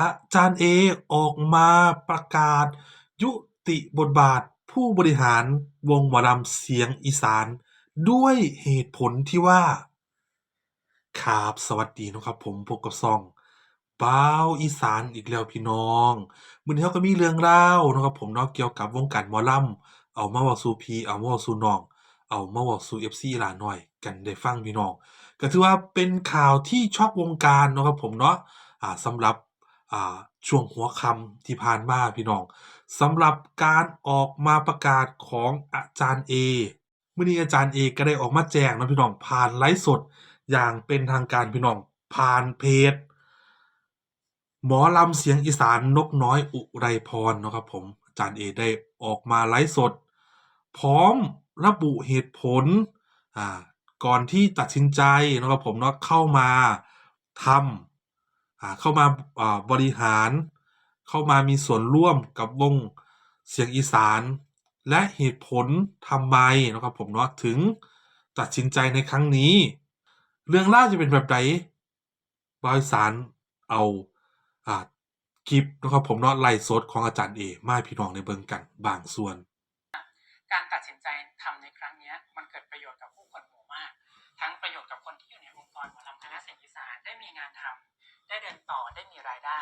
อาจารย์เอออกมาประกาศ ยุติบทบาทผู้บริหารวงหมอลำเสียงอีสาน ด้วยเหตุผลที่ว่าครับสวัสดีนะครับผมพบกับช่องบ่าวอีสานอีกแล้วพี่น้องมื้อนี้เราก็มีเรื่องราวเนะครับผมเนาะเกี่ยวกับวงการหมอลำเอามาเว้าสู่พี่เอามาเว้าสู่น้อง เอามาเว้าสู่ FC หลาน้อย กันได้ฟังพี่น้องก็ถือว่าเป็นข่าวที่ช็อกวงการนะครับผมเนาะอ่าสำหรับ ช่วงหัวค่ำที่ผ่านมาพี่น้องสำหรับการออกมาประกาศของอาจารย์เอเมื้อนี้อาจารย์เอก็ได้ออกมาแจ้งนะพี่น้องผ่านไลฟ์สดอย่างเป็นทางการพี่น้องผ่านเพจหมอลำเสียงอีสานนกน้อยอุไรพรนะครับผมอาจารย์เอได้ออกมาไลฟ์สด พร้อมระบุเหตุผลก่อนที่ตัดสินใจนะครับผมเนาะเข้ามาทำ เข้ามาบริหาร เข้ามามีส่วนร่วมกับวงเสียงอีสาน และเหตุผลทำไมนะครับผมเนาะถึงตัดสินใจในครั้งนี้ เรื่องราจะเป็นแบบใดบ่าวอีสานเอาอ่าคลิปนะครับผมเนาะไลฟ์สดของอาจารย์เอมาพี่น้องได้เบิงกันบางส่วน การตัดสินใจทำในครั้งนี้มันเกิดประโยชน์กับผู้คนหมู่มาก ทั้งประโยชน์กับคนที่อยู่ในองค์กรหมอลำคณะเสียงอีสานได้มีงานทำ ได้เดินต่อได้มีรายได้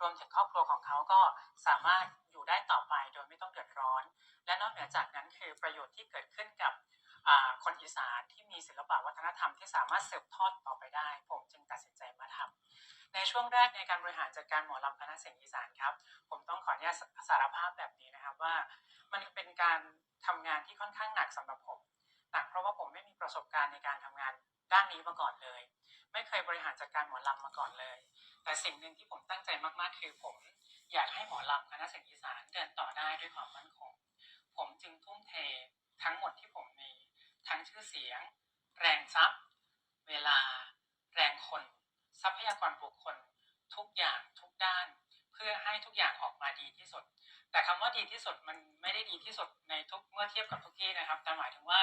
รวมถึงครอบครัวของเขาก็สามารถอยู่ได้ต่อไปโดยไม่ต้องเดือดร้อน และนอกเหนือจากนั้นคือประโยชน์ที่เกิดขึ้นกับคนอีสานที่มีศิลปะวัฒนธรรมที่สามารถสืบทอดต่อไปได้ ผมจึงตัดสินใจมาทำในช่วงแรกในการบริหารจัดการหมอลำคณะเสียงอีสานครับ ผมต้องขออนุญาตสารภาพแบบนี้นะครับว่า มันเป็นการทำงานที่ค่อนข้างหนักสำหรับผมหนักเพราะว่าผมไม่มีประสบการณ์ในการทำงาน ด้านนี้มาก่อนเลย ไม่เคยบริหารจัดการหมอลำมาก่อนเลย แต่สิ่งหนึ่งที่ผมตั้งใจมากๆคือผม อยากให้หมอลำคณะเสียงอีสานเดินต่อได้ด้วยความมั่นคง ผมจึงทุ่มเททั้งหมดที่ผมมี ทั้งชื่อเสียง แรงทรัพย์ เวลา แรงคน ทรัพยากรบุคคล ทุกอย่างทุกด้าน เพื่อให้ทุกอย่างออกมาดีที่สุด แต่คำว่าดีที่สุดมันไม่ได้ดีที่สุดในทุกเมื่อเทียบกับทุกที่นะครับ แต่หมายถึงว่า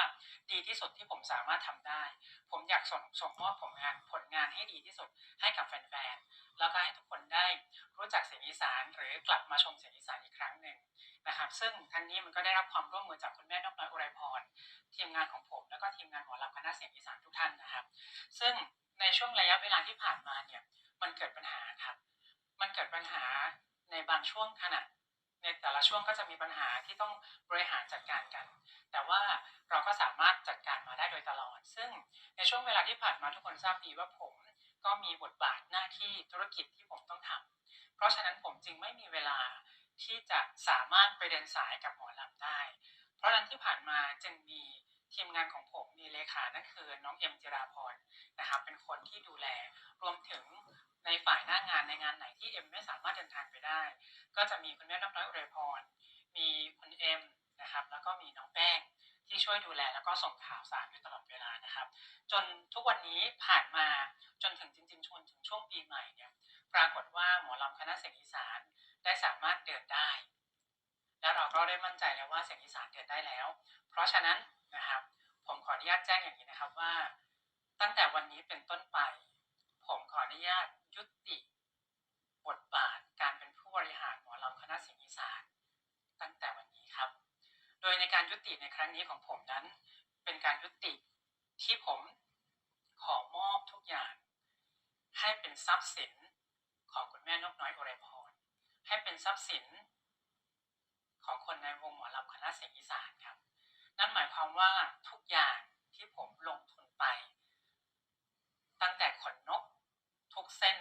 ดีที่สุดที่ผมสามารถทำได้ ผมอยากส่งส่งมอบผลงานผลงานให้ดีที่สุดให้กับแฟนๆ แล้วก็ให้ทุกคนได้รู้จักเสียงอีสาน หรือกลับมาชมเสียงอีสานอีกครั้งหนึ่งนะครับ ซึ่งทั้งนี้มันก็ได้รับความร่วมมือจากคุณแม่นกน้อยอุไรพรทีมงานของผม แล้วก็ทีมงานหมอลำคณะเสียงอีสานทุกท่านนะครับ ซึ่งในช่วงระยะเวลาที่ผ่านมาเนี่ยมันเกิดปัญหาครับ มันเกิดปัญหาในบางช่วงขณะ ในแต่ละช่วงก็จะมีปัญหาที่ต้องบริหารจัดการกัน แต่ว่าเราก็สามารถจัดการมาได้โดยตลอด ซึ่งในช่วงเวลาที่ผ่านมาทุกคนทราบดีว่าผมก็มีบทบาทหน้าที่ธุรกิจที่ผมต้องทำเพราะฉะนั้นผมจึงไม่มีเวลาที่จะสามารถไปเดินสายกับหมอลำได้ เพราะฉะนั้นที่ผ่านมาจึงมีทีมงานของผมมีเลขานั่นคือน้องเอ็มจิราพรนะครับเป็นคนที่ดูแลรวมถึง ในฝ่ายหน้างานในงานไหนที่เอ็มไม่สามารถเดินทางไปได้ ก็จะมีคุณแม่นกน้อยอุไรพร มีคุณเอ็มนะครับแล้วก็มีน้องแป้งที่ช่วยดูแลแล้วก็ส่งข่าวสารอยู่ตลอดเวลานะครับ จนทุกวันนี้ผ่านมาจนถึงจริงๆชนถึงช่วงปีใหม่เนี่ยปรากฏว่าหมอลำคณะเสียงอีสานได้สามารถเดินได้ และเราก็ได้มั่นใจแล้วว่าเสียงอีสานเดินได้แล้ว เพราะฉะนั้นนะครับ ผมขออนุญาตแจ้งอย่างนี้นะครับว่า ตั้งแต่วันนี้เป็นต้นไป ผมขออนุญาต ยุติบทบาทการเป็นผู้บริหารหมอลำคณะเสียงอีสานตั้งแต่วันนี้ครับ โดยในการยุติในครั้งนี้ของผมนั้น เป็นการยุติที่ผมขอมอบทุกอย่าง ให้เป็นทรัพย์สินของคุณแม่นกน้อยอุไรพรให้เป็นทรัพย์สิน ของคนในวงหมอลำคณะเสียงอีสานครับ นั่นหมายความว่าทุกอย่างที่ผมลงทุนไป ตั้งแต่ขนนก ทุกเส้น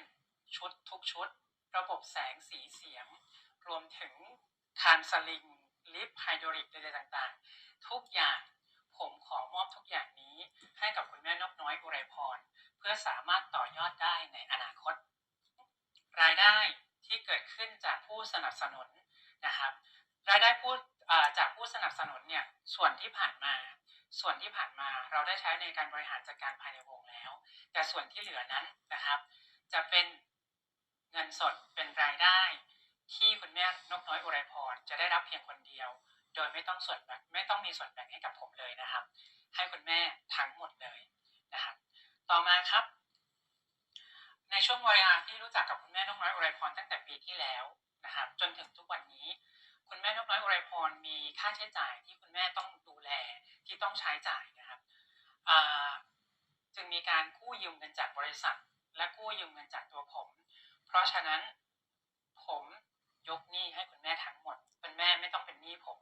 ชุดทุกชุด ระบบแสงสีเสียง รวมถึงคานสลิง ลิฟไฮดรอลิกใดๆต่างๆ ทุกอย่างผมขอมอบทุกอย่างนี้ให้กับคุณแม่นกน้อยอุไรพร เพื่อสามารถต่อยอดได้ในอนาคต รายได้ที่เกิดขึ้นจากผู้สนับสนุนนะครับ รายได้ผู้จากผู้สนับสนุนเนี่ยส่วนที่ผ่านมา ส่วนที่ผ่านมาเราได้ใช้ในการบริหารจัดการภายในวงแล้ว แต่ส่วนที่เหลือนั้นนะครับ จะเป็นเงินสดเป็นรายได้ ที่คุณแม่นกน้อยอุไรพรจะได้รับเพียงคนเดียว โดยไม่ต้องส่วนแบ่งไม่ต้องมีส่วนแบ่งให้กับผมเลยนะครับ ให้คุณแม่ทั้งหมดเลยนะครับ ต่อมาครับ ในช่วงริหาที่รู้จักกับคุณแม่นกน้อยอุไรพรตั้งแต่ปีที่แล้วนะครับ จนถึงทุกวันนี้ คุณแม่นกน้อยอุไรพรมีค่าใช้จ่ายที่คุณแม่ต้องดูแลที่ต้องใช้จ่ายนะครับจึงมีการกู้ยืมเงินจากบริษัท และกู้ยืมเงินจากตัวผม เพราะฉะนั้นผมยกหนี้ให้คุณแม่ทั้งหมด คุณแม่ไม่ต้องเป็นหนี้ผม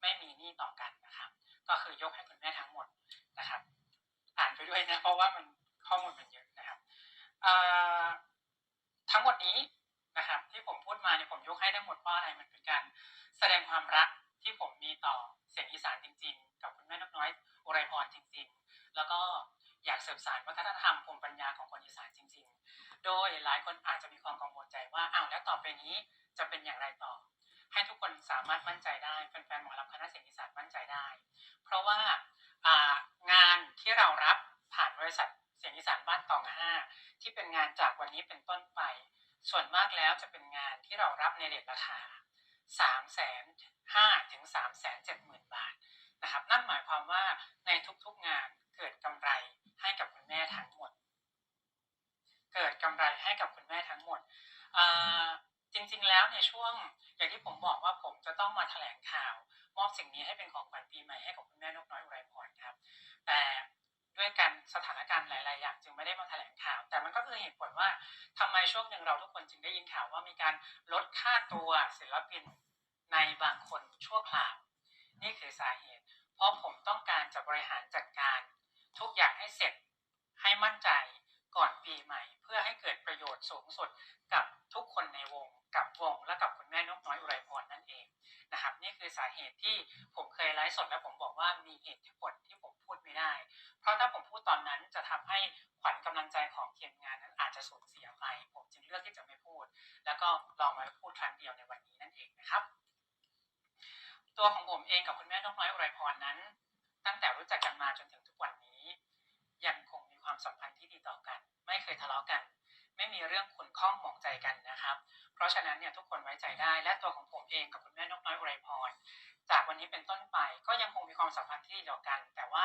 ไม่มีหนี้ต่อกันนะครับ ก็คือยกให้คุณแม่ทั้งหมดนะครับ อ่านไปด้วยนะเพราะว่ามันข้อมูลมันเยอะนะครับทั้งหมดนี้นะครับ ที่ผมพูดมาเนี่ยผมยกให้ทั้งหมดเพราะอะไรมันเป็นการ ดงความรักที่ผมมีต่อเสียงอีสานจริง ๆ กับคุณแม่นกน้อยอุไรพรจริง ๆ แล้วก็อยากสืบสานวัฒนธรรมภูมิปัญญาของคนอีสานจริง ๆ โดยหลายคนอาจจะมีความกังวลใจว่าอ้าวแล้วต่อไปนี้จะเป็นอย่างไรต่อ ให้ทุกคนสามารถมั่นใจได้แฟนๆหมอลำคณะเสียงอีสานมั่นใจได้ เพราะว่างานที่เรารับผ่านบริษัทเสียงอีสานบ้านตองห้าที่เป็นงานจากวันนี้เป็นต้นไป ส่วนมากแล้วจะเป็นงานที่เรารับในเรทราคา 3ามแสนห้าถึงสามแสนเจ็ดหมื่นบาทนะครับนั่นหมายความว่าในทุกๆงานเกิดกำไรให้กับคุณแม่ทั้งหมด เกิดกำไรให้กับคุณแม่ทั้งหมดจริงๆแล้วเนี่ยช่วงอย่างที่ผมบอกว่าผมจะต้องมาแถลงข่าว มอบสิ่งนี้ให้เป็นของขวัญปีใหม่ให้กับคุณแม่นกน้อยอุไรพรครับ แต่ ด้วยกันสถานการณ์หลาย ๆ อย่างจึงไม่ได้มาแถลงข่าว แต่มันก็คือเหตุผลว่าทำไมช่วงหนึ่งเราทุกคนจึงได้ยินข่าวว่ามีการลดค่าตัวศิลปินในบางคนชั่วคราว นี่คือสาเหตุ เพราะผมต้องการจะบริหารจัดการ ทุกอย่างให้เสร็จให้มั่นใจก่อนปีใหม่ เพื่อให้เกิดประโยชน์สูงสุดกับทุกคนในวงกับวงและกับคุณแม่นกน้อยอุไรพรนั่นเองนะครับ นี่คือสาเหตุที่ผมเคยไลฟ์สดและผมบอกว่ามีเหตุผลที่ผมพูดไม่ได้ เพราะถ้าผมพูดตอนนั้นจะทำให้ขวัญกำลังใจของทีมงานนั้นอาจจะสูญเสียไป ผมจึงเลือกที่จะไม่พูด แล้วก็ลองมาพูดครั้งเดียวในวันนี้นั่นเองนะครับ ตัวของผมเองกับคุณแม่น้องน้อยอุไรพรนั้น ตั้งแต่รู้จักกันมาจน ยังคงมีความสัมพันธ์ที่ดีต่อกัน ไม่เคยทะเลาะกัน ไม่มีเรื่องขุนข้องหมองใจกันนะครับ เพราะฉะนั้นเนี่ยทุกคนไว้ใจได้ และตัวของผมเองกับคุณแม่นกน้อยอุไรพร จากวันนี้เป็นต้นไปก็ยังคงมีความสัมพันธ์ที่ดีต่อกัน แต่ว่า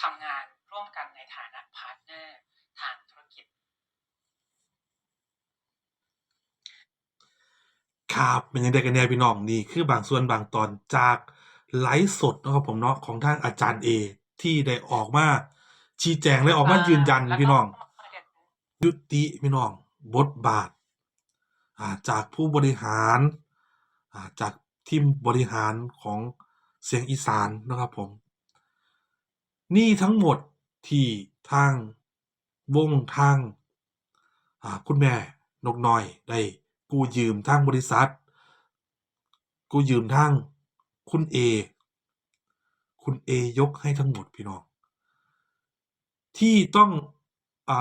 ทำงานร่วมกันในฐานะพาร์ทเนอร์ทางธุรกิจ ครับเป็นยังไงกันแน่พี่น้องนี่คือบางส่วนบางตอนจากไลฟ์สดเนาะครับผมเนาะของทางอาจารย์เอที่ได้ออกมาชี้แจงและออกมายืนยันแล้วก็พี่น้องประเด็นยุติพี่น้อง บทบาทอ่าจากผู้บริหารอ่าจากทีมบริหารของเสียงอีสานนะครับผม นี่ทั้งหมดที่ทางวงทางอ่าคุณแม่นกน้อยได้ กู้ยืมทางบริษัท กู้ยืมทางคุณเอคุณเอยกให้ทั้งหมดพี่น้อง ที่ต้องอ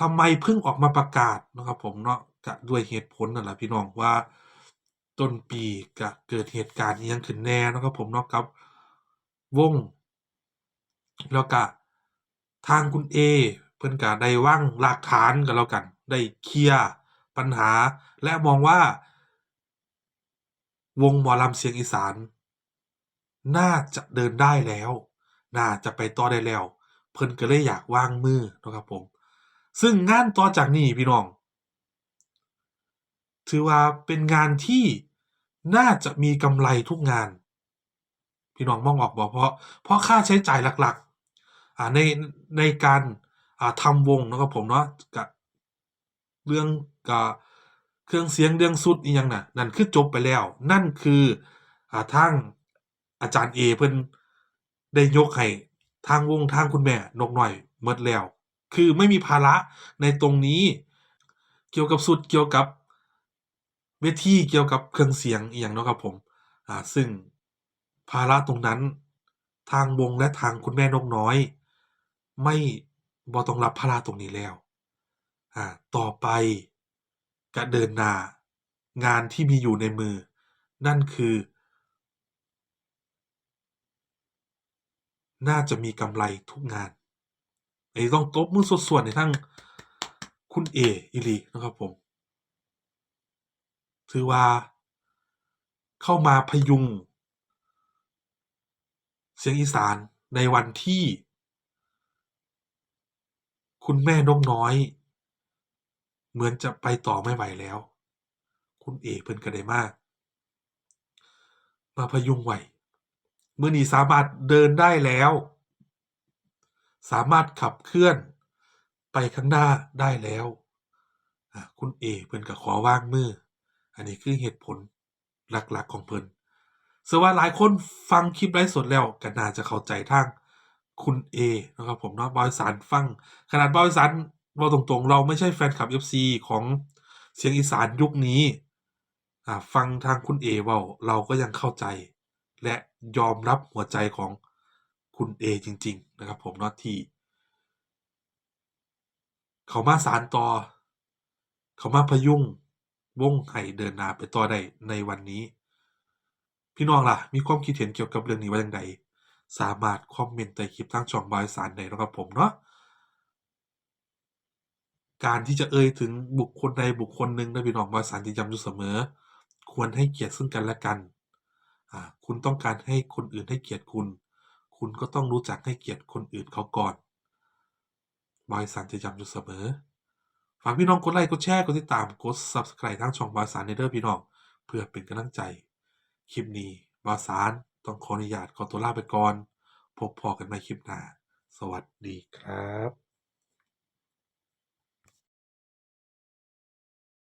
ทำไมเพิ่งออกมาประกาศนะครับผมเนาะกะด้วยเหตุผลนั่นแหละพี่น้องว่าต้นปีกะเกิดเหตุการณ์ยังขึ้นแน่นะครับผมเนาะกับวง แล้วก็ทางคุณเอเพิ่อนก็ได้ว่างหลักฐานกันแล้วกัน ได้เคลียร์ ปัญหา และมองว่า วงหมอลำเสียงอีสาน น่าจะเดินได้แล้ว น่าจะไปต่อได้แล้ว เพิ่นก็เลยอยากวางมือนะครับผม ซึ่งงานต่อจากนี้พี่น้อง ถือว่าเป็นงานที่น่าจะมีกำไรทุกงาน พี่น้องมองออกบ่เพราะเพราะค่าใช้จ่ายหลักๆในในการทำวงนะครับผมเนาะกับ เรื่องกับเครื่องเสียงเรื่องสุดอีหยังน่ะนั่นคือจบไปแล้ว นั่นคืออ่าทางอาจารย์เอเพิ่นได้ยกให้ทางวงทางคุณแม่นกหน้อยหมดแล้ว คือไม่มีภาระในตรงนี้ เกี่ยวกับสุดเกี่ยวกับเวทีเกี่ยวกับเครื่องเสียงอีหยังเนาะครับผมอ่าซึ่งภาระตรงนั้นทางวงและทางคุณแม่นกน้อย ไม่บ่ต้องรับภาระตรงนี้แล้ว อ่าต่อไปก็เดินหน้างานที่มีอยู่ในมือ นั่นคือ น่าจะมีกำไรทุกงานไอ้ต้องตบมือส่วดๆในทั้งคุณเออีหลีนะครับผม ถือว่า เข้ามาพยุง เสียงอีสานในวันที่ คุณแม่นกน้อย เหมือนจะไปต่อไม่ไหวแล้ว คุณเอเพิ่นก็ได้มาก มาพยุงไหวเมื่อนี้สามารถเดินได้แล้ว สามารถขับเคลื่อนไปข้างหน้าได้แล้ว คุณเอเพิ่นก็ขอว่างมือ อันนี้คือเหตุผลหลักๆของเพิ่นเชื่อว่าหลายคนฟังคลิปไลฟ์สดแล้วก็น่าจะเข้าใจทางคุณเอนะครับผมเนาะบอยสารฟัง ขนาดบอยสาร เราตรงๆ เราไม่ใช่แฟนคลับ FC ของเสียงอีสานยุคนี้ฟังทางคุณเอเว่าเราก็ยังเข้าใจ และยอมรับหัวใจของคุณเอจริง ๆ นะครับ ผมนาะที่ เขามาสารต่อ เขามาพยุงวงไห้เดินนาไปต่อได้ในวันนี้ พี่น้องล่ะ มีความคิดเห็นเกี่ยวกับเรื่องนี้ว่าอย่างไรสามารถคอมเมนต์ใต้คลิปทางช่องบอยสารได้นะครับผมเนาะ การที่จะเอ่ยถึงบุคคลใดบุคคลหนึ่งในพี่น้องบอยสารจะย้ำอยู่เสมอ ควรให้เกียรติซึ่งกันและกัน คุณต้องการให้คนอื่นให้เกียรติคุณ คุณก็ต้องรู้จักให้เกียรติคนอื่นเขาก่อนบอยสันจะย้ำอยู่เสมอ ฝากพี่น้องกดไลค์กดแชร์กดติดตามกด subscribe ทั้งช่องบอยสารในเด้อพี่น้อง เพื่อเป็นกำลังใจ คลิปนี้บอยสารต้องขออนุญาตขอตัวลาไปก่อน พบพอกันใหม่คลิปหน้า สวัสดีครับ